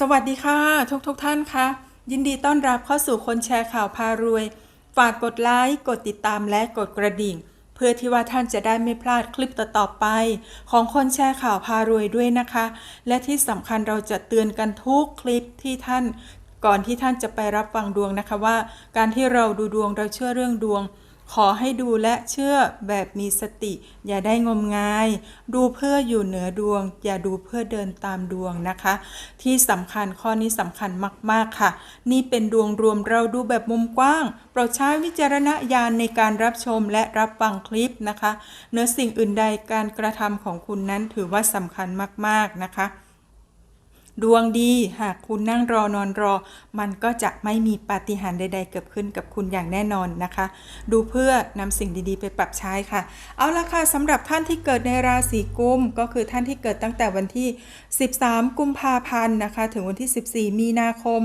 สวัสดีค่ะ ทุกทุกท่านคะยินดีต้อนรับเข้าสู่คนแชร์ข่าวพารวย ฝากกดไลค์กดติดตามและกดกระดิ่ง เพื่อที่ว่าท่านจะได้ไม่พลาดคลิปต่อๆไป ของคนแชร์ข่าวพารวยด้วยนะคะ และที่สำคัญเราจะเตือนกันทุกคลิปที่ท่าน ก่อนที่ท่านจะไปรับฟังดวงนะคะว่า การที่เราดูดวงเราเชื่อเรื่องดวง ขอให้ดูและเชื่อแบบมีสติ อย่าได้งมงาย ดูเพื่ออยู่เหนือดวง อย่าดูเพื่อเดินตามดวงนะคะ ที่สำคัญข้อนี้สำคัญมาก ๆ ค่ะ นี่เป็นดวงรวมเราดูแบบมุมกว้าง โปรดใช้วิจารณญาณในการรับชมและรับฟังคลิปนะคะเนื้อสิ่งอื่นใดการกระทำของคุณนั้นถือว่าสำคัญมาก ๆ นะคะ ดวงดีหากคุณนั่งรอนอนรอ มันก็จะไม่มีปาฏิหาริย์ใด ๆ เกิดขึ้นกับคุณอย่างแน่นอนนะคะ ดูเพื่อนำสิ่งดีๆ ไปปรับใช้ค่ะ เอาละค่ะสำหรับท่านที่เกิดในราศีกุม ก็คือท่านที่เกิดตั้งแต่วันที่ 13 กุมภาพันธ์นะคะ ถึงวันที่ 14 มีนาคม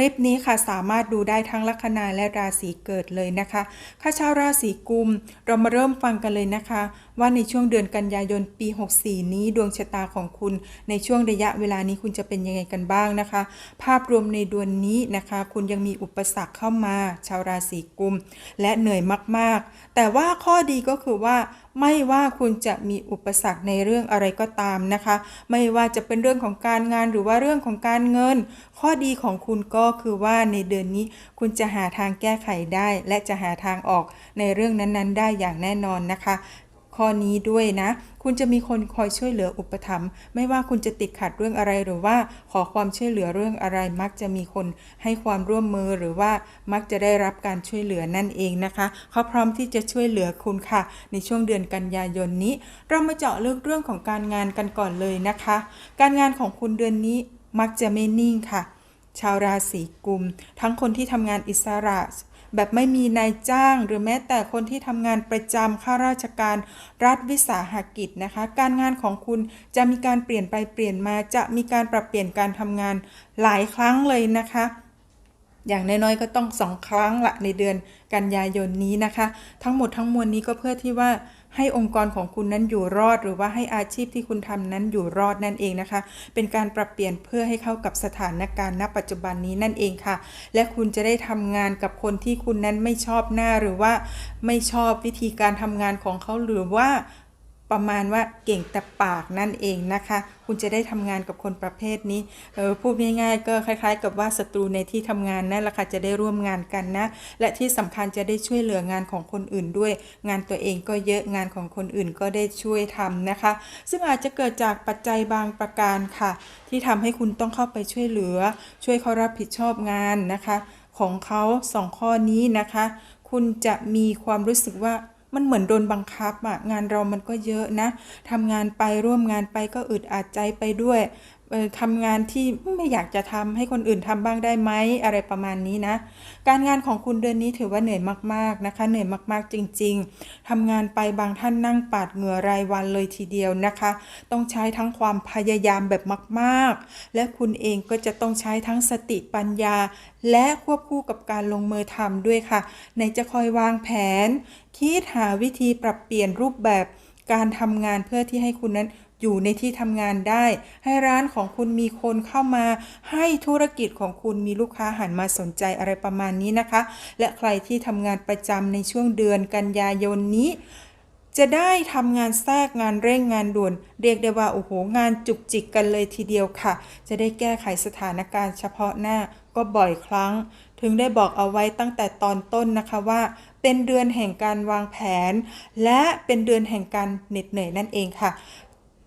ลิปนี้ค่ะสามารถดูได้ทั้งลัคนาและราศีเกิดเลยนะคะข้าชาวราศีกุม เรามาเริ่มฟังกันเลยนะคะ ว่าในช่วงเดือนกันยายนปี 64 นี้ดวงชะตาของคุณ ในช่วงระยะเวลานี้คุณจะเป็นยังไงกันบ้างนะคะ ภาพรวมในเดือนนี้นะคะ คุณยังมีอุปสรรคเข้ามา ชาวราศีกุม และเหนื่อยมากๆ แต่ว่าข้อดีก็คือว่าไม่ว่าคุณจะมีอุปสรรคในเรื่องอะไรก็ตามนะคะ ไม่ว่าจะเป็นเรื่องของการงานหรือว่าเรื่องของการเงิน ข้อดีของคุณก็คือว่าในเดือนนี้คุณจะหาทางแก้ไขได้ และจะหาทางออกในเรื่องนั้นๆ ได้อย่างแน่นอนนะคะ ข้อนี้ด้วยนะ คุณจะมีคนคอยช่วยเหลืออุปถัมภ์ไม่ว่าคุณจะติดขัดเรื่องอะไรหรือว่าขอความช่วยเหลือเรื่องอะไร มักจะมีคนให้ความร่วมมือหรือว่ามักจะได้รับการช่วยเหลือนั่นเองนะคะเขาพร้อมที่จะช่วยเหลือคุณค่ะ ในช่วงเดือนกันยายนนี้ เรามาเจาะลึกเรื่องของการงานกันก่อนเลยนะคะ การงานของคุณเดือนนี้มักจะไม่นิ่งค่ะ ชาวราศีกุม ทั้งคนที่ทำงานอิสระ แบบไม่มีนายจ้าง หรือแม้แต่คนที่ทำงานประจำข้าราชการรัฐวิสาหกิจนะคะ การงานของคุณจะมีการเปลี่ยนไปเปลี่ยนมา จะมีการปรับเปลี่ยนการทำงานหลายครั้งเลยนะคะอย่างน้อยๆก็ต้องสองครั้งละในเดือนกันยายนนี้นะคะ ทั้งหมดทั้งมวลนี้ก็เพื่อที่ว่า ให้องค์กรของคุณนั้นอยู่รอด หรือว่าให้อาชีพที่คุณทำนั้นอยู่รอดนั่นเองนะคะ เป็นการปรับเปลี่ยนเพื่อให้เข้ากับสถานการณ์ณปัจจุบันนี้นั่นเองค่ะ และคุณจะได้ทำงานกับคนที่คุณนั้นไม่ชอบหน้าหรือว่าไม่ชอบวิธีการทำงานของเขาหรือว่า ประมาณว่าเก่งแต่ปากนั่นเองนะคะ คุณจะได้ทำงานกับคนประเภทนี้เออพูดง่ายๆ ก็คล้าย ๆ กับว่าศัตรูในที่ทำงานนั่นแหละค่ะจะได้ร่วมงานกันนะ และที่สำคัญจะได้ช่วยเหลืองานของคนอื่นด้วย งานตัวเองก็เยอะงานของคนอื่นก็ได้ช่วยทำนะคะ ซึ่งอาจจะเกิดจากปัจจัยบางประการค่ะ ที่ทำให้คุณต้องเข้าไปช่วยเหลือ ช่วยเขารับผิดชอบงานนะคะ ของเขาสองข้อนี้นะคะ คุณจะมีความรู้สึกว่า มันเหมือนโดนบังคับอะงานเรามันก็เยอะนะทำงานไปร่วมงานไปก็อึดอัดใจไปด้วย ทำงานที่ไม่อยากจะทำให้คนอื่นทำบ้างได้ไหมอะไรประมาณนี้นะ การงานของคุณเดือนนี้ถือว่าเหนื่อยมากๆนะคะ เหนื่อยมากๆจริง ๆทำงานไปบางท่านนั่งปาดเหงื่อรายวันเลยทีเดียวนะคะ ต้องใช้ทั้งความพยายามแบบมากๆ และคุณเองก็จะต้องใช้ทั้งสติปัญญา และควบคู่กับการลงมือทำด้วยค่ะในจะคอยวางแผน คิดหาวิธีปรับเปลี่ยนรูปแบบการทำงานเพื่อที่ให้คุณนั้น อยู่ในที่ทำงานได้ ให้ร้านของคุณมีคนเข้ามา ให้ธุรกิจของคุณมีลูกค้าหันมาสนใจอะไรประมาณนี้นะคะ และใครที่ทำงานประจำในช่วงเดือนกันยายนนี้ จะได้ทำงานแทรกงานเร่งงานด่วน เรียกได้ว่าโอ้โหงานจุกจิกกันเลยทีเดียวค่ะ จะได้แก้ไขสถานการณ์เฉพาะหน้าก็บ่อยครั้ง ถึงได้บอกเอาไว้ตั้งแต่ตอนต้นนะคะว่า เป็นเดือนแห่งการวางแผน และเป็นเดือนแห่งการเหน็ดเหนื่อยนั่นเองค่ะ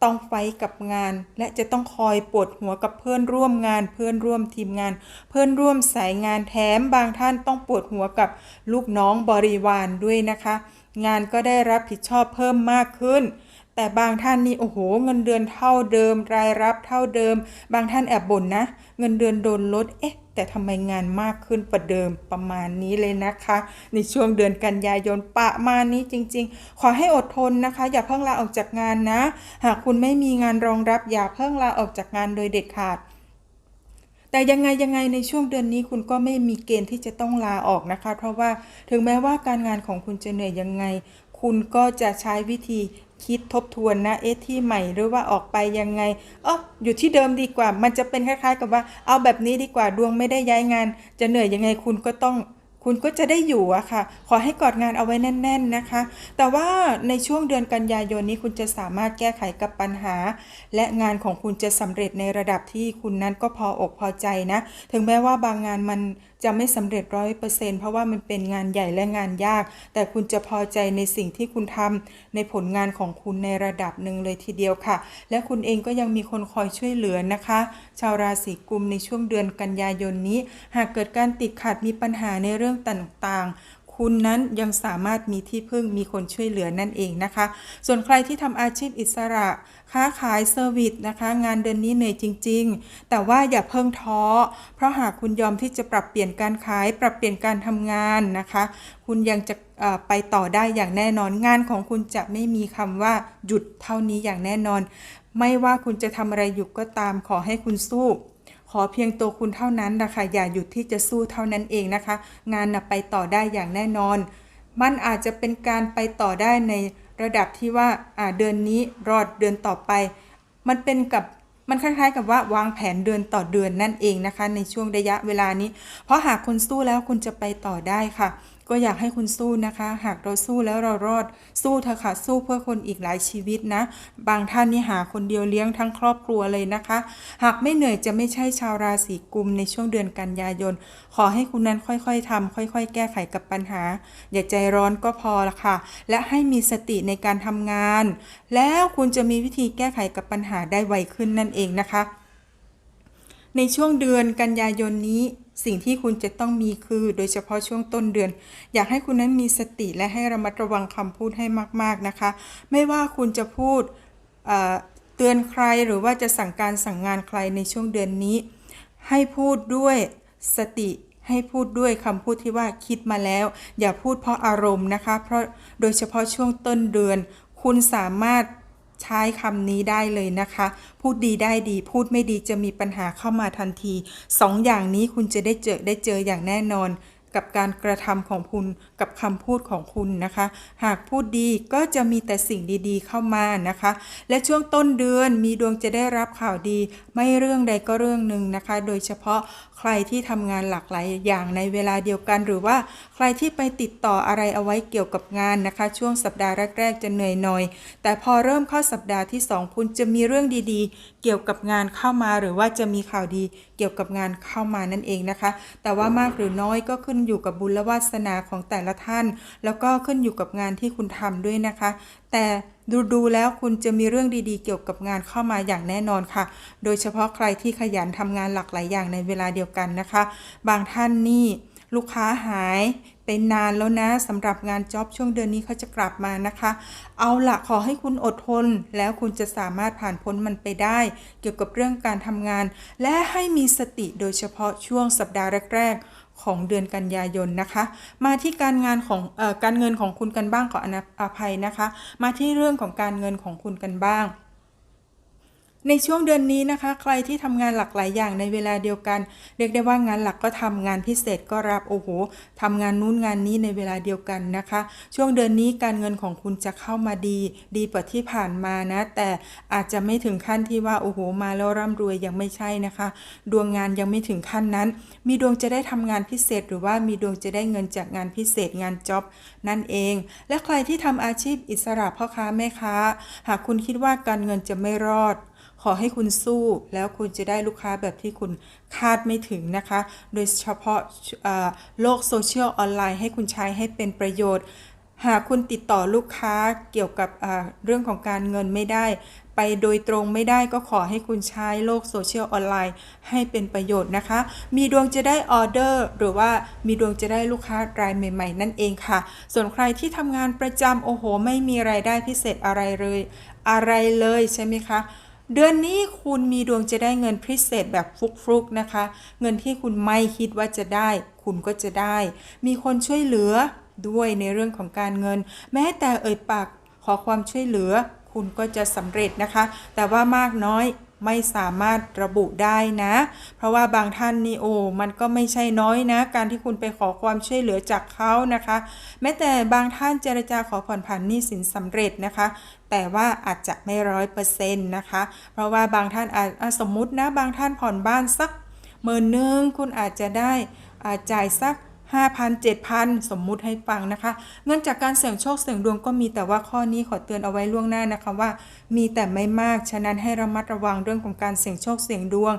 ต้องไฟกับงาน และจะต้องคอยปวดหัวกับเพื่อนร่วมงาน เพื่อนร่วมทีมงาน เพื่อนร่วมสายงานแถมบางท่านต้องปวดหัวกับลูกน้องบริวารด้วยนะคะ งานก็ได้รับผิดชอบเพิ่มมากขึ้น แต่บางท่านนี่โอ้โห เงินเดือนเท่าเดิม รายรับเท่าเดิม บางท่านแอบบ่นนะ เงินเดือนโดนลดเอ๊ะแต่ทำไมงานมากขึ้นกว่าเดิมประมาณนี้เลยนะคะ ในช่วงเดือนกันยายนประมาณนี้จริง ๆ ขอให้อดทนนะคะ อย่าเพิ่งลาออกจากงานนะ หากคุณไม่มีงานรองรับอย่าเพิ่งลาออกจากงานโดยเด็ดขาดแต่ยังไงยังไงในช่วงเดือนนี้คุณก็ไม่มีเกณฑ์ที่จะต้องลาออกนะคะ เพราะว่าถึงแม้ว่าการงานของคุณจะเหนื่อยยังไง คุณก็จะใช้วิธี คิดทบทวนนะ เอ๊ะที่ใหม่หรือว่าออกไปยังไงเอออยู่ที่เดิมดีกว่า มันจะเป็นคล้าย ๆ กับว่า เอาแบบนี้ดีกว่าดวงไม่ได้ย้ายงาน จะเหนื่อยยังไงคุณก็ต้องคุณก็จะได้อยู่อะค่ะ ขอให้กอดงานเอาไว้แน่น ๆนะคะ แต่ว่าในช่วงเดือนกันยายนนี้คุณจะสามารถแก้ไขกับปัญหา และงานของคุณจะสำเร็จในระดับที่คุณนั้นก็พออกพอใจนะ ถึงแม้ว่าบางงานมัน จะไม่สำเร็จร้อยเปอร์เซ็นต์เพราะว่ามันเป็นงานใหญ่และงานยาก แต่คุณจะพอใจในสิ่งที่คุณทำในผลงานของคุณในระดับหนึ่งเลยทีเดียวค่ะ และคุณเองก็ยังมีคนคอยช่วยเหลือนะคะ ชาวราศีกุมในช่วงเดือนกันยายนนี้ หากเกิดการติดขัดมีปัญหาในเรื่องต่างๆ คุณนั้นยังสามารถมีที่พึ่งมีคนช่วยเหลือนั่นเองนะคะ ส่วนใครที่ทำอาชีพอิสระ ค้าขายเซอร์วิสนะคะ งานเดือนนี้เหนื่อยจริง ๆ แต่ว่าอย่าเพิ่งท้อ เพราะหากคุณยอมที่จะปรับเปลี่ยนการขาย ปรับเปลี่ยนการทำงานนะคะ คุณยังจะไปต่อได้อย่างแน่นอนงานของคุณจะไม่มีคำว่าหยุดเท่านี้อย่างแน่นอน ไม่ว่าคุณจะทำอะไรอยู่ก็ตามขอให้คุณสู้ ขอเพียงตัวคุณเท่านั้นนะคะอย่าหยุดที่จะสู้เท่านั้นเองนะคะ งานนะไปต่อได้อย่างแน่นอน มันอาจจะเป็นการไปต่อได้ในระดับที่ว่าอ่าเดือนนี้รอดเดือนต่อไป มันเป็นกับมันคล้ายๆกับว่าวางแผนเดือนต่อเดือนนั่นเองนะคะ ในช่วงระยะเวลานี้ เพราะหากคุณสู้แล้วคุณจะไปต่อได้ค่ะก็อยากให้คุณสู้นะคะ หากเราสู้แล้วเรารอดสู้เถอะค่ะสู้เพื่อคนอีกหลายชีวิตนะ บางท่านนี่หาคนเดียวเลี้ยงทั้งครอบครัวเลยนะคะ หากไม่เหนื่อยจะไม่ใช่ชาวราศีกุมในช่วงเดือนกันยายน ขอให้คุณนั้นค่อยๆทำค่อย ๆ แก้ไขกับปัญหา อย่าใจร้อนก็พอละค่ะ และให้มีสติในการทำงาน แล้วคุณจะมีวิธีแก้ไขกับปัญหาได้ไวขึ้นนั่นเองนะคะ ในช่วงเดือนกันยายนนี้ สิ่งที่คุณจะต้องมีคือ โดยเฉพาะช่วงต้นเดือน อยากให้คุณนั้นมีสติและให้ระมัดระวังคำพูดให้มาก ๆนะคะ ไม่ว่าคุณจะพูดเเตือนใครหรือว่าจะสั่งการสั่งงานใครในช่วงเดือนนี้ ให้พูดด้วยสติให้พูดด้วยคำพูดที่ว่าคิดมาแล้ว อย่าพูดเพราะอารมณ์นะคะ เพราะโดยเฉพาะช่วงต้นเดือน คุณสามารถ ใช้คำนี้ได้เลยนะคะ พูดดีได้ดี พูดไม่ดีจะมีปัญหาเข้ามาทันทีสองอย่างนี้คุณจะได้เจอได้เจออย่างแน่นอน กับการกระทำของคุณกับคำพูดของคุณนะคะ หากพูดดีก็จะมีแต่สิ่งดีๆเข้ามานะคะ และช่วงต้นเดือนมีดวงจะได้รับข่าวดี ไม่เรื่องใดก็เรื่องหนึ่งนะคะ โดยเฉพาะใครที่ทำงานหลากหลายอย่างในเวลาเดียวกัน หรือว่าใครที่ไปติดต่ออะไรเอาไว้เกี่ยวกับงานนะคะ ช่วงสัปดาห์แรกๆจะเหนื่อยหน่อย แต่พอเริ่มเข้าสัปดาห์ที่ 2 คุณจะมีเรื่องดีๆ เกี่ยวกับงานเข้ามาหรือว่าจะมีข่าวดีเกี่ยวกับงานเข้ามานั่นเองนะคะ แต่ว่ามากหรือน้อยก็ขึ้นอยู่กับบุญและวาสนาของแต่ละท่าน แล้วก็ขึ้นอยู่กับงานที่คุณทำด้วยนะคะ แต่ดูดูๆแล้วคุณจะมีเรื่องดีๆ เกี่ยวกับงานเข้ามาอย่างแน่นอนค่ะ โดยเฉพาะใครที่ขยันทำงานหลากหลายอย่างในเวลาเดียวกันนะคะ บางท่านนี่ลูกค้าหายไปนานแล้วนะสำหรับงานจ็อบช่วงเดือนนี้เขาจะกลับมานะคะ เอาละขอให้คุณอดทน แล้วคุณจะสามารถผ่านพ้นมันไปได้ เกี่ยวกับเรื่องการทำงาน และให้มีสติโดยเฉพาะช่วงสัปดาห์แรกๆ ของเดือนกันยายนนะคะ มาที่การงานของอการเงินของคุณกันบ้างขออนาอภัยนะคะ มาที่เรื่องของการเงินของคุณกันบ้าง ในช่วงเดือนนี้นะคะ ใครที่ทำงานหลากหลายอย่างในเวลาเดียวกัน เรียกได้ว่างานหลักก็ทำงานพิเศษก็รับโอ้โหทำงานนู้นงานนี้ในเวลาเดียวกันนะคะ ช่วงเดือนนี้การเงินของคุณจะเข้ามาดี ดีกว่าที่ผ่านมานะ แต่อาจจะไม่ถึงขั้นที่ว่าโอ้โหมาแล้วร่ำรวยยังไม่ใช่นะคะ ดวงงานยังไม่ถึงขั้นนั้น มีดวงจะได้ทำงานพิเศษ หรือว่ามีดวงจะได้เงินจากงานพิเศษงานจ็อบนั่นเอง และใครที่ทำอาชีพอิสระพ่อค้าแม่ค้า หากคุณคิดว่าการเงินจะไม่รอด ขอให้คุณสู้แล้วคุณจะได้ลูกค้าแบบที่คุณคาดไม่ถึงนะคะ โดยเฉพาะโลกโซเชียลออนไลน์ให้คุณใช้ให้เป็นประโยชน์ หากคุณติดต่อลูกค้าเกี่ยวกับเรื่องของการเงินไม่ได้ ไปโดยตรงไม่ได้ก็ขอให้คุณใช้โลกโซเชียลออนไลน์ให้เป็นประโยชน์นะคะ มีดวงจะได้ออเดอร์ หรือว่ามีดวงจะได้ลูกค้ารายใหม่ ๆ นั่นเองค่ะ ส่วนใครที่ทำงานประจำโอ้โห ไม่มีรายได้พิเศษอะไรเลย อะไรเลยใช่ไหมคะ เดือนนี้คุณมีดวงจะได้เงินพิเศษแบบฟลุกๆนะคะ เงินที่คุณไม่คิดว่าจะได้ คุณก็จะได้ มีคนช่วยเหลือด้วยในเรื่องของการเงิน แม้แต่เอ่ยปากขอความช่วยเหลือ คุณก็จะสำเร็จนะคะ แต่ว่ามากน้อย ไม่สามารถระบุได้นะ เพราะว่าบางท่านนี่โอ้มันก็ไม่ใช่น้อยนะ การที่คุณไปขอความช่วยเหลือจากเขานะคะ แม้แต่บางท่านเจรจาขอผ่อนผันหนี้สินสำเร็จนะคะ แต่ว่าอาจจะไม่ร้อยเปอร์เซ็นต์นะคะ เพราะว่าบางท่านอาจสมมุตินะบางท่านผ่อนบ้านสักหมื่นหนึ่งคุณอาจจะได้จ่ายสัก 5,000 7,000 สมมุติให้ฟังนะคะ เงินจากการเสี่ยงโชคเสี่ยงดวงก็มีแต่ว่าข้อนี้ขอเตือนเอาไว้ล่วงหน้านะคะว่า มีแต่ไม่มาก ฉะนั้นให้ระมัดระวังเรื่องของการเสี่ยงโชคเสี่ยงดวง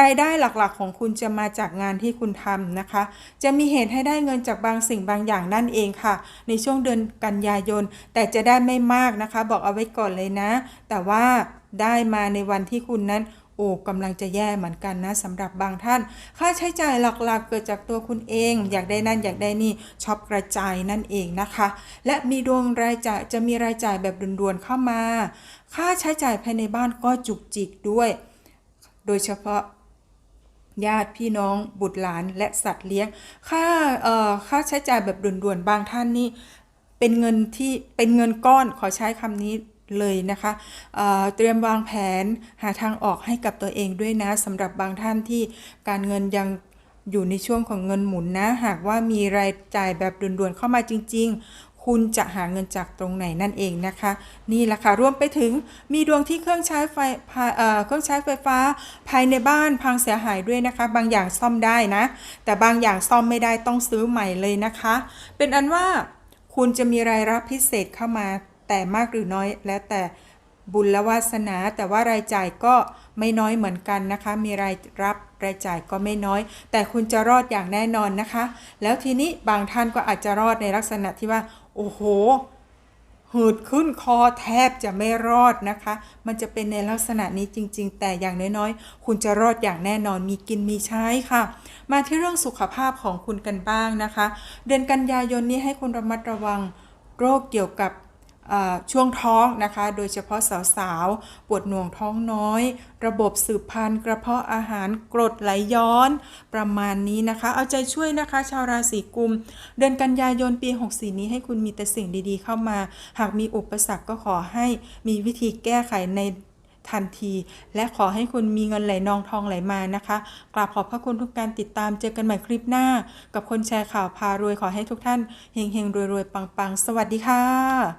รายได้หลักๆ ของคุณจะมาจากงานที่คุณทำนะคะ จะมีเหตุให้ได้เงินจากบางสิ่งบางอย่างนั่นเองค่ะ ในช่วงเดือนกันยายน แต่จะได้ไม่มากนะคะ บอกเอาไว้ก่อนเลยนะ แต่ว่าได้มาในวันที่คุณนั้น อ้กำลังจะแย่เหมือนกันนะสำหรับบางท่าน ค่าใช้จ่ายหลักๆ เกิดจากตัวคุณเอง อยากได้นั่นอยากได้นี่ช็อปกระจายนั่นเองนะคะ และมีดวงรายจ่ายจะมีรายจ่ายแบบด่วนๆเข้ามา ค่าใช้จ่ายภายในบ้านก็จุกจิกด้วย โดยเฉพาะญาติพี่น้องบุตรหลานและสัตว์เลี้ยง ค่าเอ่อค่าใช้จ่ายแบบด่วนๆบางท่านนี่เป็นเงินที่เป็นเงินก้อนขอใช้คำนี้ เลยนะคะเเตรียมวางแผนหาทางออกให้กับตัวเองด้วยนะสำหรับบางท่านที่การเงินยังอยู่ในช่วงของเงินหมุนนะ หากว่ามีรายจ่ายแบบด่วนๆเข้ามาจริง ๆ คุณจะหาเงินจากตรงไหนนั่นเองนะคะ นี่แหละค่ะรวมไปถึงมีดวงที่เครื่องใช้ไฟเเครื่องใช้ไฟฟ้าภายในบ้านพังเสียหายด้วยนะคะ บางอย่างซ่อมได้นะ แต่บางอย่างซ่อมไม่ได้ต้องซื้อใหม่เลยนะคะ เป็นอันว่าคุณจะมีรายรับพิเศษเข้ามา แต่มากหรือน้อยแล้วแต่บุญและวาสนา แต่ว่ารายจ่ายก็ไม่น้อยเหมือนกันนะคะ มีรายรับรายจ่ายก็ไม่น้อย แต่คุณจะรอดอย่างแน่นอนนะคะ แล้วทีนี้บางท่านก็อาจจะรอดในลักษณะที่ว่า โอ้โหหืดขึ้นคอแทบจะไม่รอดนะคะ มันจะเป็นในลักษณะนี้จริง ๆ แต่อย่างน้อยๆ คุณจะรอดอย่างแน่นอน มีกินมีใช้ค่ะ มาที่เรื่องสุขภาพของคุณกันบ้างนะคะ เดือนกันยายนนี้ให้คุณระมัดระวังโรคเกี่ยวกับ ช่วงท้องนะคะ โดยเฉพาะสาวๆ ปวดหน่วงท้องน้อย ระบบสืบพันธุ์กระเพาะอาหารกรดไหลย้อน ประมาณนี้นะคะ เอาใจช่วยนะคะ ชาวราศีกุม เดือนกันยายนปี 64 นี้ให้คุณมีแต่สิ่งดีๆเข้ามา หากมีอุปสรรคก็ขอให้มีวิธีแก้ไขในทันที และขอให้คุณมีเงินไหลนองทองไหลมานะคะกราบขอบพระคุณทุกการติดตามเจอกันใหม่คลิปหน้า กับคนแชร์ข่าวพารวยขอให้ทุกท่านเฮงๆรวยๆปังๆสวัสดีค่ะ